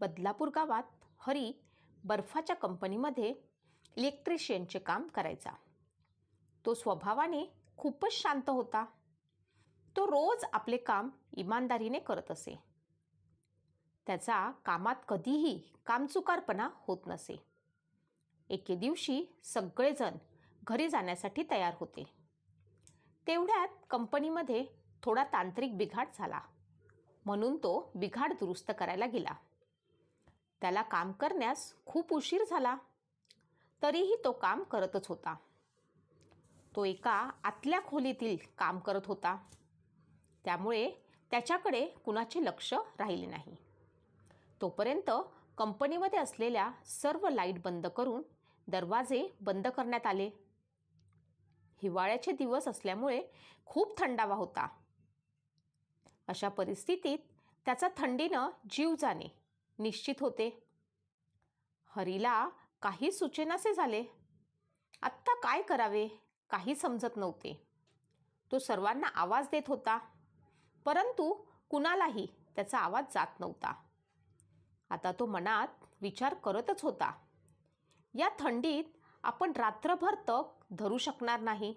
बदलापूर गावात हरी बर्फाच्या कंपनीमध्ये इलेक्ट्रिशियनचे काम करायचा. तो स्वभावाने खूपच शांत होता. तो रोज आपले काम इमानदारीने करत असे. त्याचा कामात कधीही कामचुकारपणा होत नसे. एके दिवशी सगळेजण घरी जाण्यासाठी तयार होते. तेवढ्यात कंपनीमध्ये थोडा तांत्रिक बिघाड झाला. म्हणून तो बिघाड दुरुस्त करायला गेला. त्याला काम करण्यास खूप उशीर झाला. तरीही तो काम करतच होता. तो एका आतल्या खोलीतील काम करत होता. त्यामुळे त्याच्याकडे कुणाचे लक्ष राहिले नाही. तोपर्यंत कंपनीमध्ये असलेल्या सर्व लाइट बंद करून दरवाजे बंद करण्यात आले. हिवाळ्याचे दिवस असल्यामुळे खूप थंडावा होता. अशा परिस्थितीत त्याचा थंडीनं जीव जाणे निश्चित होते. हरीला काही सुचेनासे झाले. आत्ता काय करावे? काही समजत नव्हते. तो सर्वांना आवाज देत होता. परंतु कुणालाही त्याचा आवाज जात नव्हता. आता तो मनात विचार करतच होता. या थंडीत आपण रात्रभर तग धरू शकणार नाही.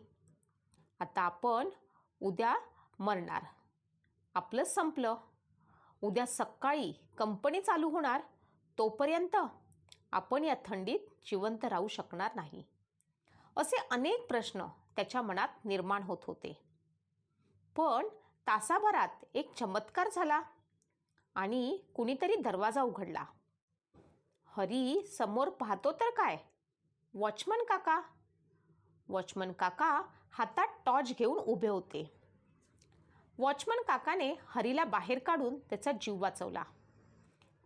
आता आपण उद्या मरणार. आपलं संपलं. उद्या सकाळी कंपनी चालू होणार तोपर्यंत आपण या थंडीत जिवंत राहू शकणार नाही. असे अनेक प्रश्न त्याच्या मनात निर्माण होत होते. पण तासाभरात एक चमत्कार झाला आणि कुणीतरी दरवाजा उघडला. हरी समोर पाहतो तर काय? वॉचमन काका? वॉचमन काका हातात टॉर्च घेऊन उभे होते. वॉचमन काकाने हरीला बाहेर काढून त्याचा जीव वाचवला.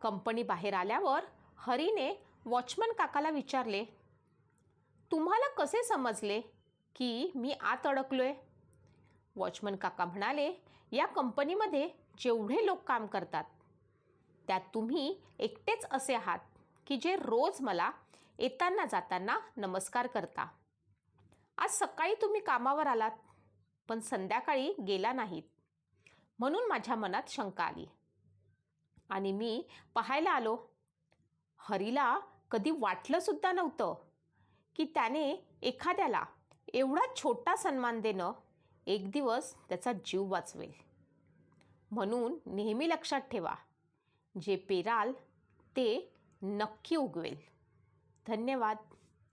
कंपनी बाहेर आल्यावर हरीने वॉचमन काकाला विचारले तुम्हाला कसे समजले की मी आत अडकलोय? वॉचमन काका म्हणाले या कंपनीमध्ये जेवढे लोक काम करतात त्यात तुम्ही एकटेच असे आहात की जे रोज मला येताना जाताना नमस्कार करता. आज सकाळी तुम्ही कामावर आलात पण संध्याकाळी गेला नाहीत. म्हणून माझ्या मनात शंका आली. आणि मी पाहायला आलो. हरीला कधी वाटलंसुद्धा नव्हतं की त्याने एखाद्याला एवढा छोटा सन्मान देणं एक दिवस त्याचा जीव वाचवेल. म्हणून नेहमी लक्षात ठेवा जे पेराल ते नक्की उगवेल. धन्यवाद.